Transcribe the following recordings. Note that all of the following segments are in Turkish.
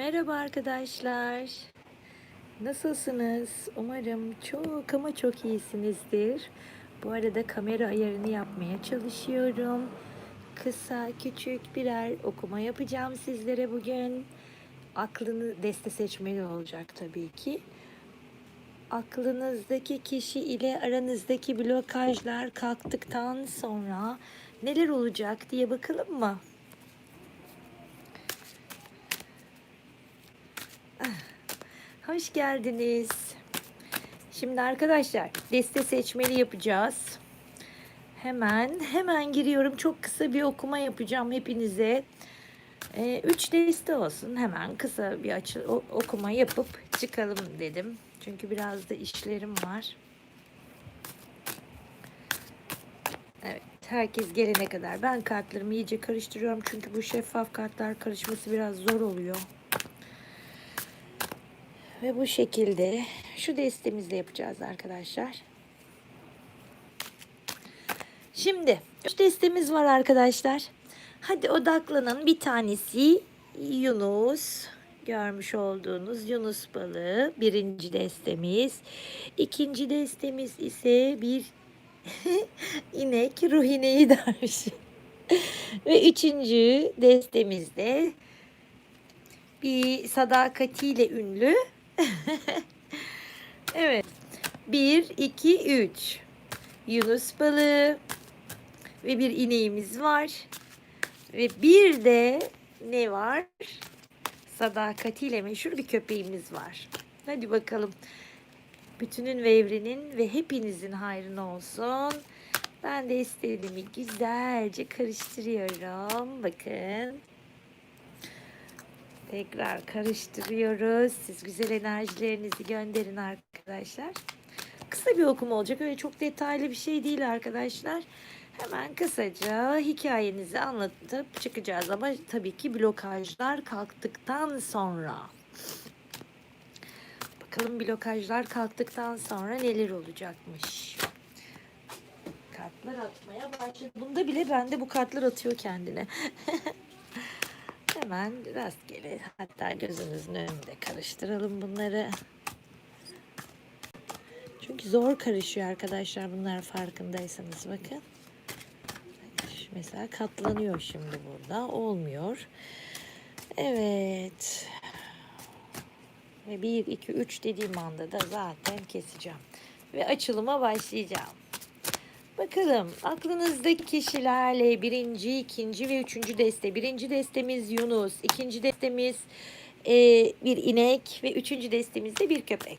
Merhaba arkadaşlar. Nasılsınız? Umarım çok ama çok iyisinizdir. Bu arada kamera ayarını yapmaya çalışıyorum. Kısa, küçük birer okuma yapacağım sizlere bugün. Aklını deste seçmeli olacak tabii ki. Aklınızdaki kişi ile aranızdaki blokajlar kalktıktan sonra neler olacak diye bakalım mı? Hoş geldiniz. Şimdi arkadaşlar deste seçmeli yapacağız. Hemen hemen giriyorum. Çok kısa bir okuma yapacağım hepinize. Ee, üç deste olsun. Hemen kısa bir açı, okuma yapıp çıkalım dedim. Çünkü biraz da işlerim var. Evet, herkes gelene kadar ben kartlarımı iyice karıştırıyorum. Çünkü bu şeffaf kartlar karışması biraz zor oluyor. Ve bu şekilde şu destemizle yapacağız arkadaşlar. Şimdi üç destemiz var arkadaşlar. Hadi odaklanın. Bir tanesi Yunus. Görmüş olduğunuz Yunus balığı. Birinci destemiz. İkinci destemiz ise bir inek. Ruh ineği dermiş. Ve üçüncü destemizde bir sadakatiyle ünlü evet. 1, 2, 3. Yunus balığı ve bir ineğimiz var. Ve bir de ne var? Sadakatiyle meşhur bir köpeğimiz var. Hadi bakalım. Bütünün ve evrenin ve hepinizin hayrına olsun. Ben de istediğimi güzelce karıştırıyorum. Bakın. Tekrar karıştırıyoruz. Siz güzel enerjilerinizi gönderin arkadaşlar. Kısa bir okuma olacak. Öyle çok detaylı bir şey değil arkadaşlar. Hemen kısaca hikayenizi anlatıp çıkacağız. Ama tabii ki blokajlar kalktıktan sonra. Bakalım blokajlar kalktıktan sonra neler olacakmış. Kartlar atmaya başladı. Bunda bile bende bu kartlar atıyor kendine. Hemen rastgele hatta gözünüzün önünde karıştıralım bunları. Çünkü zor karışıyor arkadaşlar bunlar farkındaysanız bakın. Mesela katlanıyor şimdi burada. Olmuyor. Evet. Ve 1, 2, 3 dediğim anda da zaten keseceğim. Ve açılıma başlayacağım. Bakalım aklınızdaki kişilerle birinci, ikinci ve üçüncü deste. Birinci destemiz Yunus, ikinci destemiz e, bir inek ve üçüncü destemiz de bir köpek.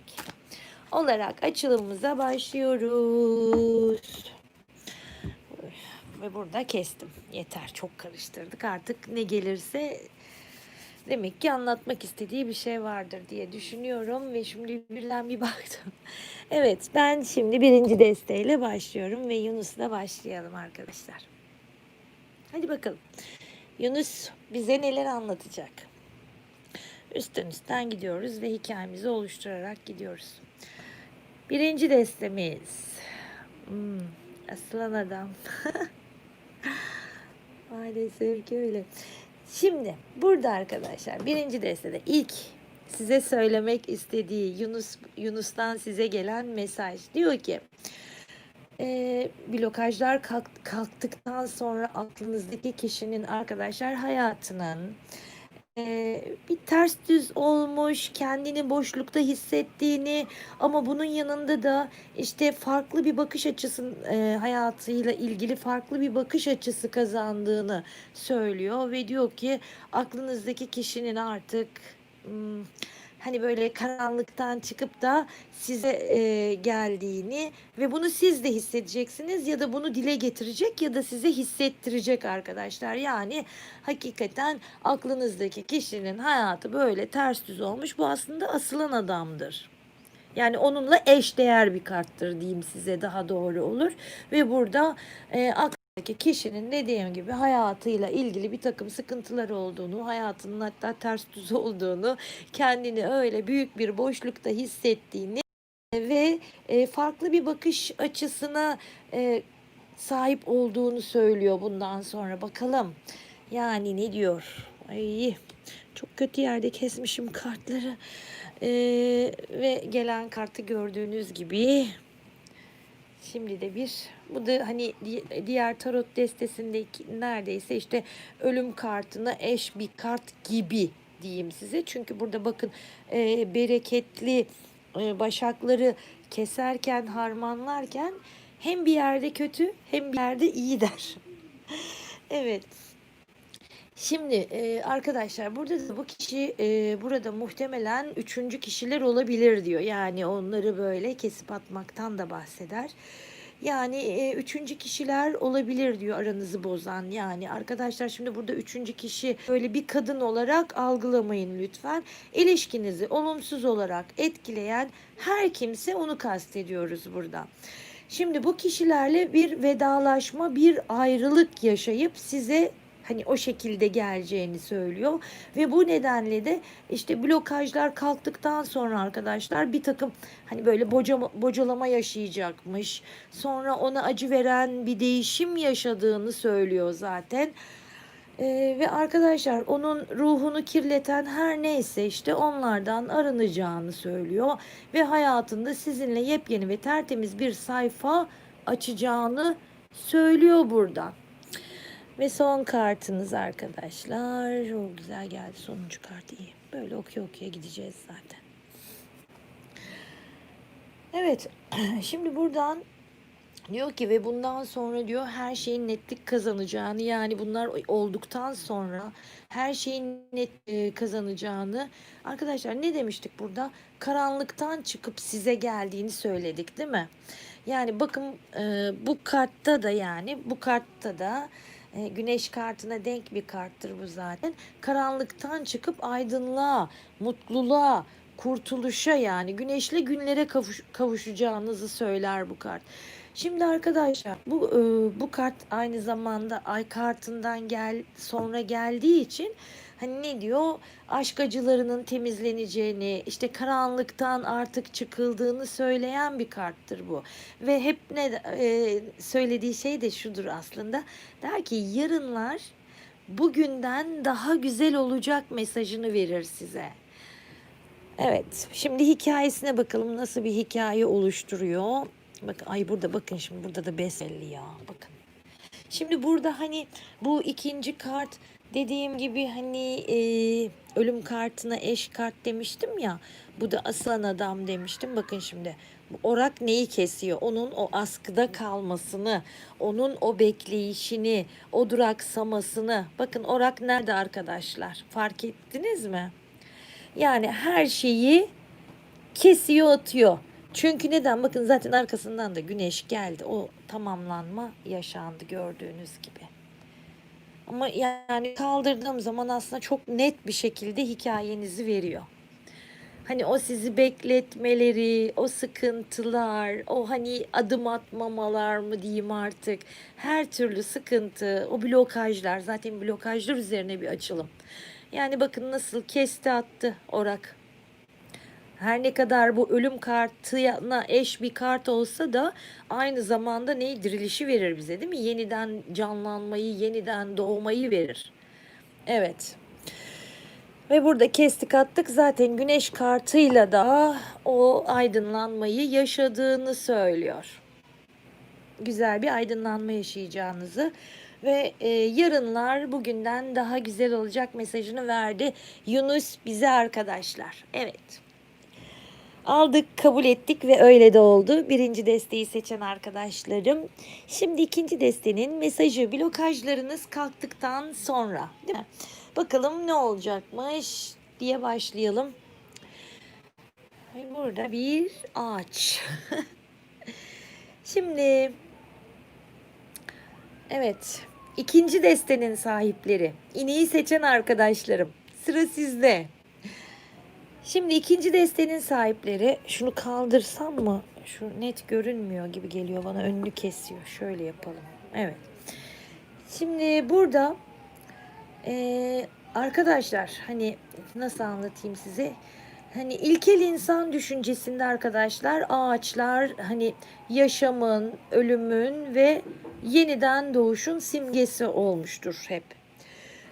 Olarak açılımımıza başlıyoruz. Ve burada kestim. Yeter çok karıştırdık artık ne gelirse demek ki anlatmak istediği bir şey vardır diye düşünüyorum ve şimdi birden bir baktım. Evet ben şimdi birinci desteğiyle başlıyorum ve Yunus'la başlayalım arkadaşlar. Hadi bakalım. Yunus bize neler anlatacak? Üstten üstten gidiyoruz ve hikayemizi oluşturarak gidiyoruz. Birinci destemiz. Hmm, aslan adam. Maalesef ki öyle. Şimdi burada arkadaşlar birinci destede ilk size söylemek istediği Yunus Yunus'tan size gelen mesaj. Diyor ki e, blokajlar kalk- kalktıktan sonra aklınızdaki kişinin arkadaşlar hayatının bir ters düz olmuş, kendini boşlukta hissettiğini ama bunun yanında da işte farklı bir bakış açısı e, hayatıyla ilgili farklı bir bakış açısı kazandığını söylüyor ve diyor ki aklınızdaki kişinin artık hmm, hani böyle karanlıktan çıkıp da size e, geldiğini ve bunu siz de hissedeceksiniz ya da bunu dile getirecek ya da size hissettirecek arkadaşlar. Yani hakikaten aklınızdaki kişinin hayatı böyle ters düz olmuş. Bu aslında asılan adamdır. Yani onunla eş değer bir karttır diyeyim size daha doğru olur. Ve burada e, kişinin dediğim gibi hayatıyla ilgili bir takım sıkıntıları olduğunu, hayatının hatta ters düz olduğunu, kendini öyle büyük bir boşlukta hissettiğini ve e, farklı bir bakış açısına e, sahip olduğunu söylüyor bundan sonra. Bakalım yani ne diyor? Ay, Çok kötü yerde kesmişim kartları. Ee, ve gelen kartı gördüğünüz gibi Şimdi de bir bu da hani di- diğer tarot destesindeki neredeyse işte ölüm kartına eş bir kart gibi diyeyim size. Çünkü burada bakın e, bereketli e, başakları keserken harmanlarken hem bir yerde kötü hem bir yerde iyi der. evet. Şimdi e, arkadaşlar burada da bu kişi e, burada muhtemelen üçüncü kişiler olabilir diyor. Yani onları böyle kesip atmaktan da bahseder. Yani e, üçüncü kişiler olabilir diyor aranızı bozan. Yani arkadaşlar şimdi burada üçüncü kişi böyle bir kadın olarak algılamayın lütfen. İlişkinizi olumsuz olarak etkileyen her kimse onu kastediyoruz burada. Şimdi bu kişilerle bir vedalaşma, bir ayrılık yaşayıp size hani o şekilde geleceğini söylüyor. Ve bu nedenle de işte blokajlar kalktıktan sonra arkadaşlar bir takım hani böyle bocama, bocalama yaşayacakmış. Sonra ona acı veren bir değişim yaşadığını söylüyor zaten. Ee, ve arkadaşlar onun ruhunu kirleten her neyse işte onlardan arınacağını söylüyor. Ve hayatında sizinle yepyeni ve tertemiz bir sayfa açacağını söylüyor buradan. Ve son kartınız arkadaşlar. Çok güzel geldi. Sonuncu kart iyi. Böyle okuya okuya gideceğiz zaten. Evet. Şimdi buradan diyor ki ve bundan sonra diyor her şeyin netlik kazanacağını yani bunlar olduktan sonra her şeyin net e, kazanacağını arkadaşlar ne demiştik burada karanlıktan çıkıp size geldiğini söyledik değil mi? Yani bakın e, bu kartta da yani bu kartta da e, güneş kartına denk bir karttır bu zaten. Karanlıktan çıkıp aydınlığa, mutluluğa, kurtuluşa yani güneşle günlere kavuş, kavuşacağınızı söyler bu kart. Şimdi arkadaşlar bu e, bu kart aynı zamanda ay kartından gel sonra geldiği için hani ne diyor aşk acılarının temizleneceğini işte karanlıktan artık çıkıldığını söyleyen bir karttır bu ve hep ne e, söylediği şey de şudur aslında der ki yarınlar bugünden daha güzel olacak mesajını verir size. Evet, şimdi hikayesine bakalım nasıl bir hikaye oluşturuyor. Bakın ay burada bakın şimdi burada da besbelli ya bakın. Şimdi burada hani bu ikinci kart dediğim gibi hani e, ölüm kartına eş kart demiştim ya. Bu da aslan adam demiştim. Bakın şimdi orak neyi kesiyor? Onun o askıda kalmasını, onun o bekleyişini, o duraksamasını. Bakın orak nerede arkadaşlar? Fark ettiniz mi? Yani her şeyi kesiyor atıyor. Çünkü neden? Bakın zaten arkasından da güneş geldi. O tamamlanma yaşandı gördüğünüz gibi. Ama yani kaldırdığım zaman aslında çok net bir şekilde hikayenizi veriyor. Hani o sizi bekletmeleri, o sıkıntılar, o hani adım atmamalar mı diyeyim artık. Her türlü sıkıntı, o blokajlar zaten blokajlar üzerine bir açılım. Yani bakın nasıl kesti attı orak. Her ne kadar bu ölüm kartına eş bir kart olsa da aynı zamanda neyi dirilişi verir bize değil mi? Yeniden canlanmayı, yeniden doğmayı verir. Evet. Ve burada kestik attık zaten güneş kartıyla da o aydınlanmayı yaşadığını söylüyor. Güzel bir aydınlanma yaşayacağınızı ve e, yarınlar bugünden daha güzel olacak mesajını verdi Yunus bize arkadaşlar. Evet. Aldık, kabul ettik ve öyle de oldu. Birinci desteği seçen arkadaşlarım. Şimdi ikinci destenin mesajı blokajlarınız kalktıktan sonra değil mi? Bakalım ne olacakmış diye başlayalım. Burada bir ağaç. Şimdi evet ikinci destenin sahipleri ineği seçen arkadaşlarım sıra sizde. Şimdi ikinci destenin sahipleri şunu kaldırsam mı? Şu net görünmüyor gibi geliyor bana önünü kesiyor. Şöyle yapalım. Evet. Şimdi burada e, arkadaşlar hani nasıl anlatayım size? Hani ilkel insan düşüncesinde arkadaşlar ağaçlar hani yaşamın, ölümün ve yeniden doğuşun simgesi olmuştur hep.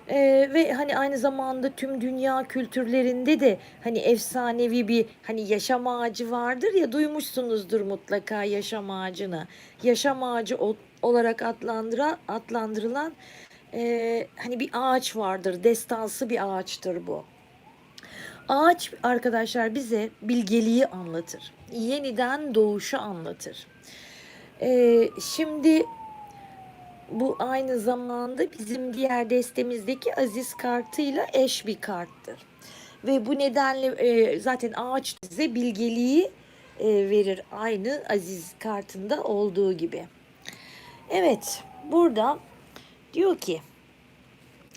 Ee, ve hani aynı zamanda tüm dünya kültürlerinde de hani efsanevi bir hani yaşam ağacı vardır ya duymuşsunuzdur mutlaka yaşam ağacını. Yaşam ağacı olarak adlandıra, adlandırılan e, hani bir ağaç vardır. Destansı bir ağaçtır bu. Ağaç arkadaşlar bize bilgeliği anlatır. Yeniden doğuşu anlatır. Ee, şimdi bu aynı zamanda bizim diğer destemizdeki Aziz kartıyla eş bir karttır. Ve bu nedenle e, zaten ağaç bize bilgeliği e, verir. Aynı Aziz kartında olduğu gibi. Evet burada diyor ki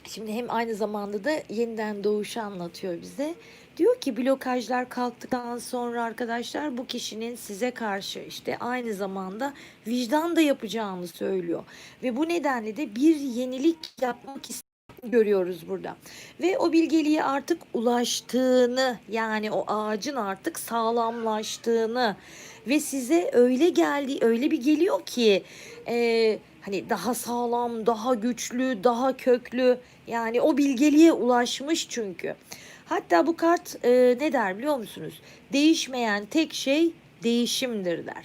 Şimdi hem aynı zamanda da yeniden doğuşu anlatıyor bize. Diyor ki blokajlar kalktıktan sonra arkadaşlar bu kişinin size karşı işte aynı zamanda vicdan da yapacağını söylüyor. Ve bu nedenle de bir yenilik yapmak istediğini görüyoruz burada. Ve o bilgeliğe artık ulaştığını yani o ağacın artık sağlamlaştığını ve size öyle geldi öyle bir geliyor ki e, hani daha sağlam daha güçlü daha köklü yani o bilgeliğe ulaşmış çünkü. Hatta bu kart e, ne der biliyor musunuz? Değişmeyen tek şey değişimdir der.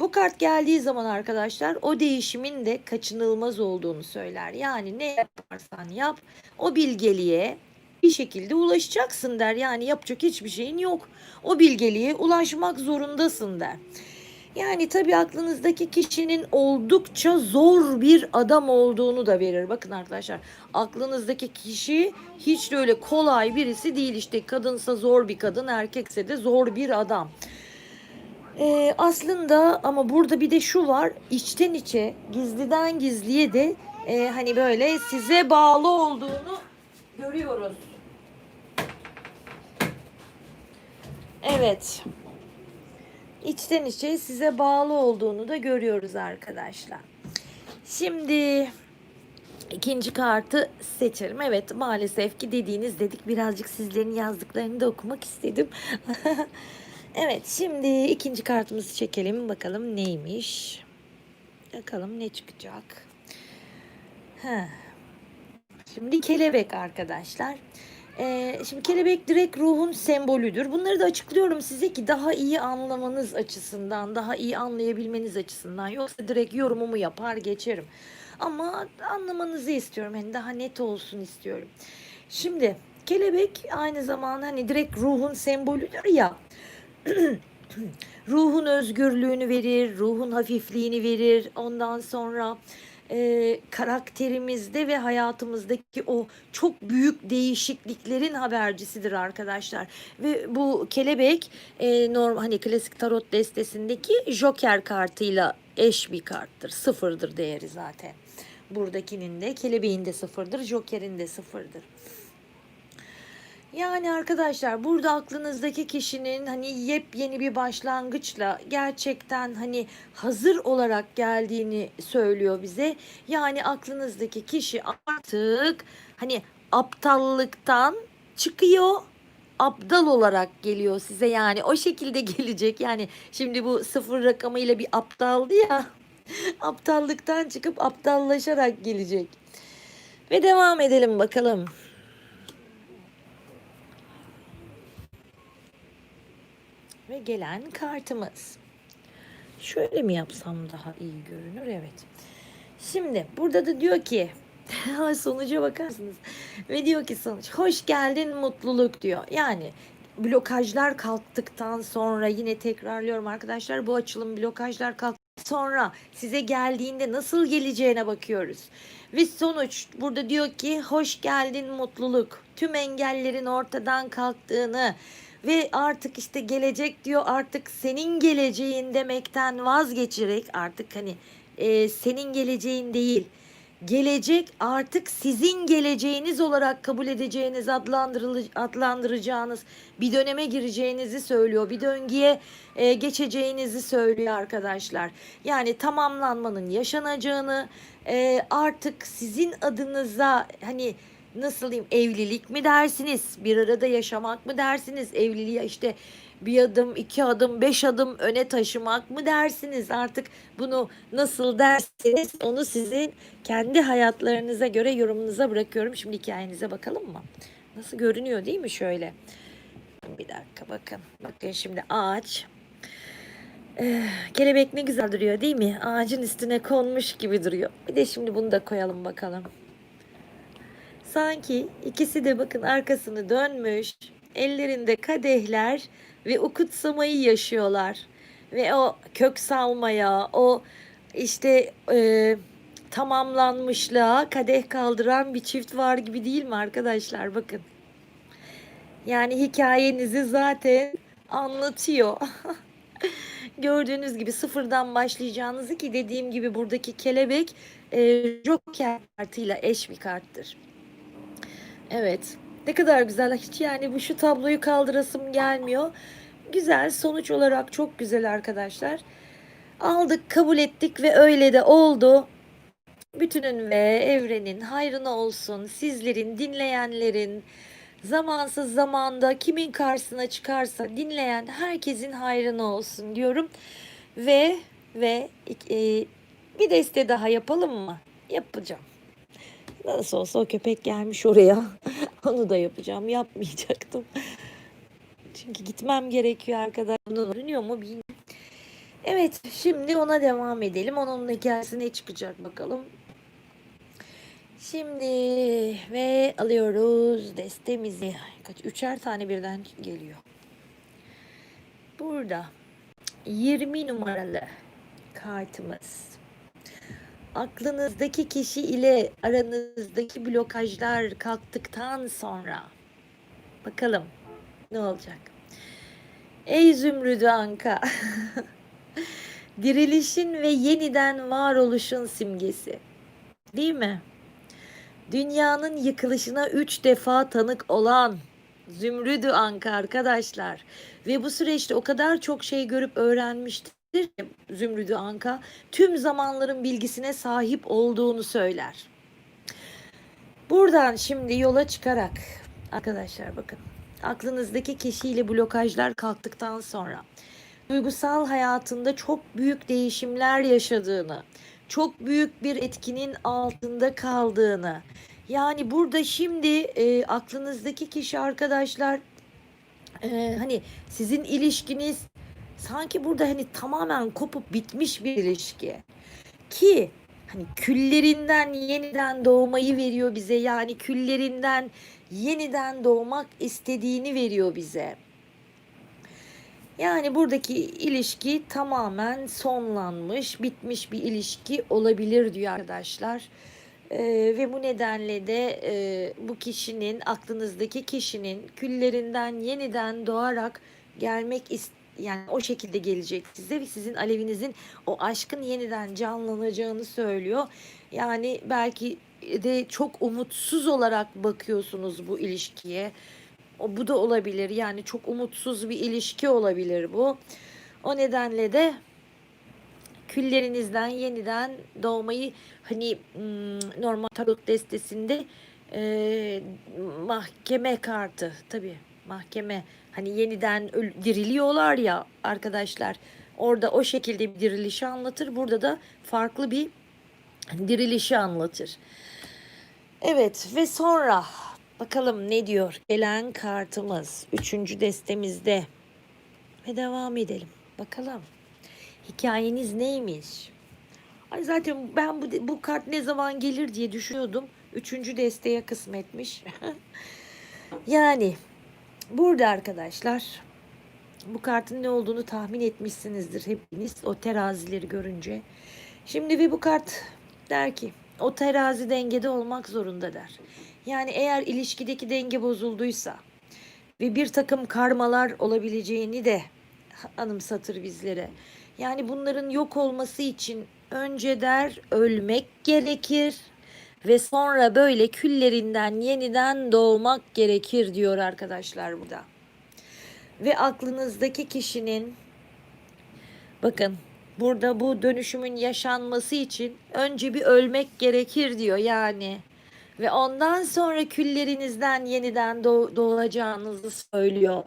Bu kart geldiği zaman arkadaşlar o değişimin de kaçınılmaz olduğunu söyler. Yani ne yaparsan yap o bilgeliğe bir şekilde ulaşacaksın der. Yani yapacak hiçbir şeyin yok. O bilgeliğe ulaşmak zorundasın der. Yani tabii aklınızdaki kişinin oldukça zor bir adam olduğunu da verir. Bakın arkadaşlar aklınızdaki kişi hiç de öyle kolay birisi değil. İşte kadınsa zor bir kadın erkekse de zor bir adam. Ee, aslında ama burada bir de şu var içten içe gizliden gizliye de e, hani böyle size bağlı olduğunu görüyoruz. Evet. İçten içe size bağlı olduğunu da görüyoruz arkadaşlar. Şimdi ikinci kartı seçerim. Evet maalesef ki dediğiniz dedik birazcık sizlerin yazdıklarını da okumak istedim. evet şimdi ikinci kartımızı çekelim bakalım neymiş. Bakalım ne çıkacak. Heh. Şimdi kelebek arkadaşlar. Ee, şimdi kelebek direkt ruhun sembolüdür. Bunları da açıklıyorum size ki daha iyi anlamanız açısından, daha iyi anlayabilmeniz açısından. Yoksa direkt yorumumu yapar geçerim. Ama anlamanızı istiyorum. Yani daha net olsun istiyorum. Şimdi kelebek aynı zamanda hani direkt ruhun sembolüdür ya. ruhun özgürlüğünü verir, ruhun hafifliğini verir. Ondan sonra e, karakterimizde ve hayatımızdaki o çok büyük değişikliklerin habercisidir arkadaşlar. Ve bu kelebek e, normal hani klasik tarot destesindeki Joker kartıyla eş bir karttır. Sıfırdır değeri zaten. Buradakinin de kelebeğin de sıfırdır, Joker'in de sıfırdır. Yani arkadaşlar burada aklınızdaki kişinin hani yepyeni bir başlangıçla gerçekten hani hazır olarak geldiğini söylüyor bize. Yani aklınızdaki kişi artık hani aptallıktan çıkıyor aptal olarak geliyor size yani o şekilde gelecek yani şimdi bu sıfır rakamıyla bir aptaldı ya aptallıktan çıkıp aptallaşarak gelecek ve devam edelim bakalım. Ve gelen kartımız. Şöyle mi yapsam daha iyi görünür? Evet. Şimdi burada da diyor ki sonuca bakarsınız. Ve diyor ki sonuç hoş geldin mutluluk diyor. Yani blokajlar kalktıktan sonra yine tekrarlıyorum arkadaşlar bu açılım blokajlar kalk sonra size geldiğinde nasıl geleceğine bakıyoruz. Ve sonuç burada diyor ki hoş geldin mutluluk. Tüm engellerin ortadan kalktığını ve artık işte gelecek diyor artık senin geleceğin demekten vazgeçerek artık hani e, senin geleceğin değil gelecek artık sizin geleceğiniz olarak kabul edeceğiniz adlandıracağınız bir döneme gireceğinizi söylüyor. Bir döngüye e, geçeceğinizi söylüyor arkadaşlar. Yani tamamlanmanın yaşanacağını e, artık sizin adınıza hani nasıl diyeyim evlilik mi dersiniz bir arada yaşamak mı dersiniz evliliğe işte bir adım, iki adım, beş adım öne taşımak mı dersiniz? Artık bunu nasıl derseniz onu sizin kendi hayatlarınıza göre yorumunuza bırakıyorum. Şimdi hikayenize bakalım mı? Nasıl görünüyor değil mi şöyle? Bir dakika bakın. Bakın şimdi ağaç. Ee, kelebek ne güzel duruyor değil mi? Ağacın üstüne konmuş gibi duruyor. Bir de şimdi bunu da koyalım bakalım. Sanki ikisi de bakın arkasını dönmüş. Ellerinde kadehler ve o kutsamayı yaşıyorlar. Ve o kök salmaya, o işte e, tamamlanmışlığa kadeh kaldıran bir çift var gibi değil mi arkadaşlar? Bakın. Yani hikayenizi zaten anlatıyor. Gördüğünüz gibi sıfırdan başlayacağınızı ki dediğim gibi buradaki kelebek e, Joker kartıyla eş bir karttır. Evet. Ne kadar güzel. Hiç yani bu şu tabloyu kaldırasım gelmiyor. Güzel. Sonuç olarak çok güzel arkadaşlar. Aldık, kabul ettik ve öyle de oldu. Bütünün ve evrenin hayrına olsun. Sizlerin, dinleyenlerin, zamansız zamanda kimin karşısına çıkarsa dinleyen herkesin hayrına olsun diyorum. Ve ve e, bir deste daha yapalım mı? Yapacağım. Nasıl olsa o köpek gelmiş oraya. Onu da yapacağım. Yapmayacaktım. Çünkü gitmem gerekiyor arkadaşlar. Bunu görünüyor mu bilmiyorum. Evet şimdi ona devam edelim. Onun hikayesi ne çıkacak bakalım. Şimdi ve alıyoruz destemizi. Kaç üçer tane birden geliyor. Burada 20 numaralı kartımız. Aklınızdaki kişi ile aranızdaki blokajlar kalktıktan sonra bakalım ne olacak? Ey Zümrüdü Anka. Dirilişin ve yeniden varoluşun simgesi. Değil mi? Dünyanın yıkılışına üç defa tanık olan Zümrüdü Anka arkadaşlar. Ve bu süreçte o kadar çok şey görüp öğrenmiştir ki Zümrüdü Anka tüm zamanların bilgisine sahip olduğunu söyler. Buradan şimdi yola çıkarak arkadaşlar bakın aklınızdaki kişiyle blokajlar kalktıktan sonra duygusal hayatında çok büyük değişimler yaşadığını, çok büyük bir etkinin altında kaldığını. Yani burada şimdi e, aklınızdaki kişi arkadaşlar e, hani sizin ilişkiniz sanki burada hani tamamen kopup bitmiş bir ilişki. Ki hani küllerinden yeniden doğmayı veriyor bize. Yani küllerinden yeniden doğmak istediğini veriyor bize. Yani buradaki ilişki tamamen sonlanmış, bitmiş bir ilişki olabilir diyor arkadaşlar. Ee, ve bu nedenle de e, bu kişinin, aklınızdaki kişinin küllerinden yeniden doğarak gelmek ist yani o şekilde gelecek size ve sizin alevinizin o aşkın yeniden canlanacağını söylüyor. Yani belki de çok umutsuz olarak bakıyorsunuz bu ilişkiye. O, bu da olabilir. Yani çok umutsuz bir ilişki olabilir bu. O nedenle de küllerinizden yeniden doğmayı hani hmm, normal tarot destesinde e, mahkeme kartı tabi mahkeme hani yeniden diriliyorlar ya arkadaşlar orada o şekilde bir dirilişi anlatır burada da farklı bir dirilişi anlatır. Evet ve sonra Bakalım ne diyor gelen kartımız. Üçüncü destemizde. Ve devam edelim. Bakalım. Hikayeniz neymiş? Ay zaten ben bu, bu kart ne zaman gelir diye düşünüyordum. Üçüncü desteye kısmetmiş. yani burada arkadaşlar bu kartın ne olduğunu tahmin etmişsinizdir hepiniz o terazileri görünce. Şimdi ve bu kart der ki o terazi dengede olmak zorunda der. Yani eğer ilişkideki denge bozulduysa ve bir takım karmalar olabileceğini de anımsatır bizlere. Yani bunların yok olması için önce der ölmek gerekir ve sonra böyle küllerinden yeniden doğmak gerekir diyor arkadaşlar burada. Ve aklınızdaki kişinin bakın burada bu dönüşümün yaşanması için önce bir ölmek gerekir diyor yani ve ondan sonra küllerinizden yeniden doğ doğacağınızı söylüyor.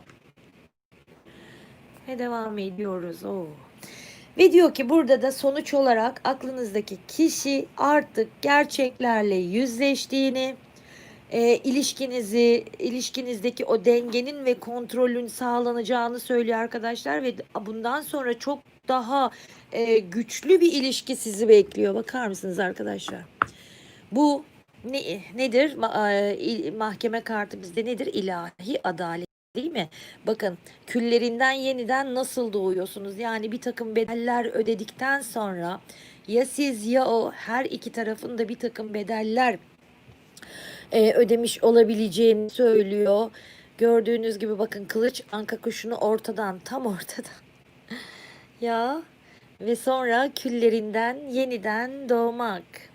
Ve devam ediyoruz. Oo. Ve diyor ki burada da sonuç olarak aklınızdaki kişi artık gerçeklerle yüzleştiğini, e, ilişkinizi, ilişkinizdeki o dengenin ve kontrolün sağlanacağını söylüyor arkadaşlar ve bundan sonra çok daha e, güçlü bir ilişki sizi bekliyor. Bakar mısınız arkadaşlar? Bu ne, nedir? Ma- e, mahkeme kartı bizde nedir? İlahi adalet. Değil mi? Bakın küllerinden yeniden nasıl doğuyorsunuz? Yani bir takım bedeller ödedikten sonra ya siz ya o her iki tarafın da bir takım bedeller e, ödemiş olabileceğini söylüyor. Gördüğünüz gibi bakın kılıç anka kuşunu ortadan tam ortadan ya ve sonra küllerinden yeniden doğmak.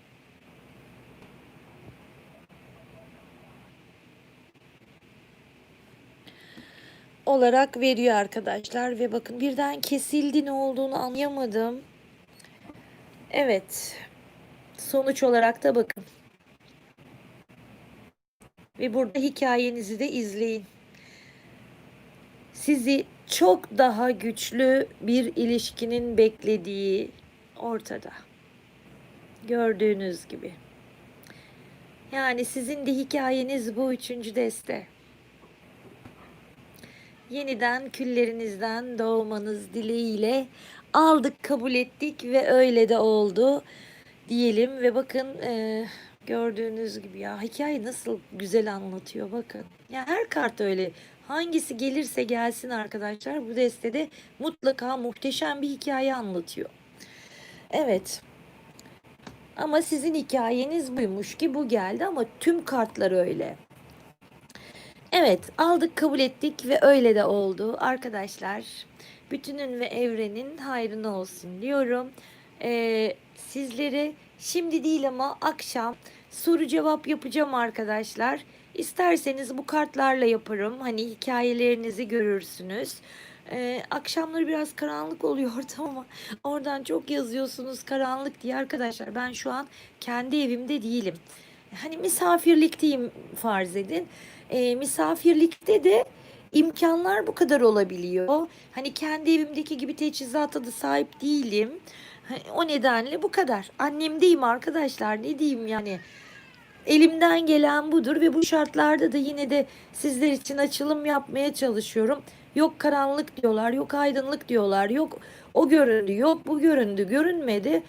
Olarak veriyor arkadaşlar ve bakın birden kesildi ne olduğunu anlayamadım. Evet. Sonuç olarak da bakın. Ve burada hikayenizi de izleyin. Sizi çok daha güçlü bir ilişkinin beklediği ortada. Gördüğünüz gibi. Yani sizin de hikayeniz bu üçüncü deste. Yeniden küllerinizden doğmanız dileğiyle aldık, kabul ettik ve öyle de oldu diyelim ve bakın e, gördüğünüz gibi ya hikaye nasıl güzel anlatıyor bakın. Ya her kart öyle. Hangisi gelirse gelsin arkadaşlar bu destede mutlaka muhteşem bir hikaye anlatıyor. Evet. Ama sizin hikayeniz buymuş ki bu geldi ama tüm kartlar öyle. Evet, aldık, kabul ettik ve öyle de oldu. Arkadaşlar, bütünün ve evrenin hayrına olsun diyorum. Ee, sizlere şimdi değil ama akşam soru cevap yapacağım arkadaşlar. İsterseniz bu kartlarla yaparım. Hani hikayelerinizi görürsünüz. Ee, akşamları biraz karanlık oluyor ortam ama oradan çok yazıyorsunuz karanlık diye arkadaşlar. Ben şu an kendi evimde değilim. Hani misafirlikteyim farz edin e, misafirlikte de imkanlar bu kadar olabiliyor. Hani kendi evimdeki gibi teçhizata da sahip değilim. Hani O nedenle bu kadar. Annemdeyim arkadaşlar ne diyeyim yani. Elimden gelen budur ve bu şartlarda da yine de sizler için açılım yapmaya çalışıyorum. Yok karanlık diyorlar, yok aydınlık diyorlar, yok o göründü, yok bu göründü, görünmedi.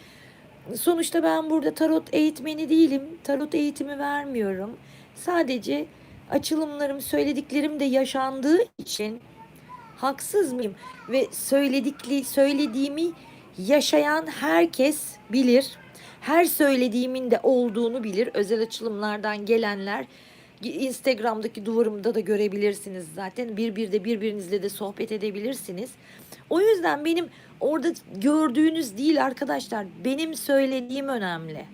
Sonuçta ben burada tarot eğitmeni değilim. Tarot eğitimi vermiyorum. Sadece açılımlarım, söylediklerim de yaşandığı için haksız mıyım? Ve söyledikli söylediğimi yaşayan herkes bilir. Her söylediğimin de olduğunu bilir. Özel açılımlardan gelenler Instagram'daki duvarımda da görebilirsiniz zaten. Bir bir de birbirinizle de sohbet edebilirsiniz. O yüzden benim orada gördüğünüz değil arkadaşlar. Benim söylediğim önemli.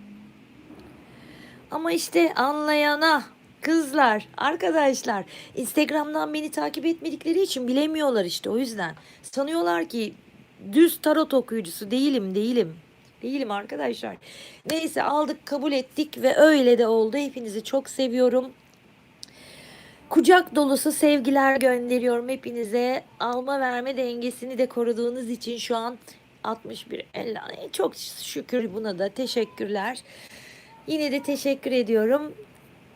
Ama işte anlayana kızlar, arkadaşlar Instagram'dan beni takip etmedikleri için bilemiyorlar işte o yüzden. Sanıyorlar ki düz tarot okuyucusu değilim, değilim. Değilim arkadaşlar. Neyse aldık, kabul ettik ve öyle de oldu. Hepinizi çok seviyorum. Kucak dolusu sevgiler gönderiyorum hepinize. Alma verme dengesini de koruduğunuz için şu an 61 50 çok şükür buna da teşekkürler. Yine de teşekkür ediyorum.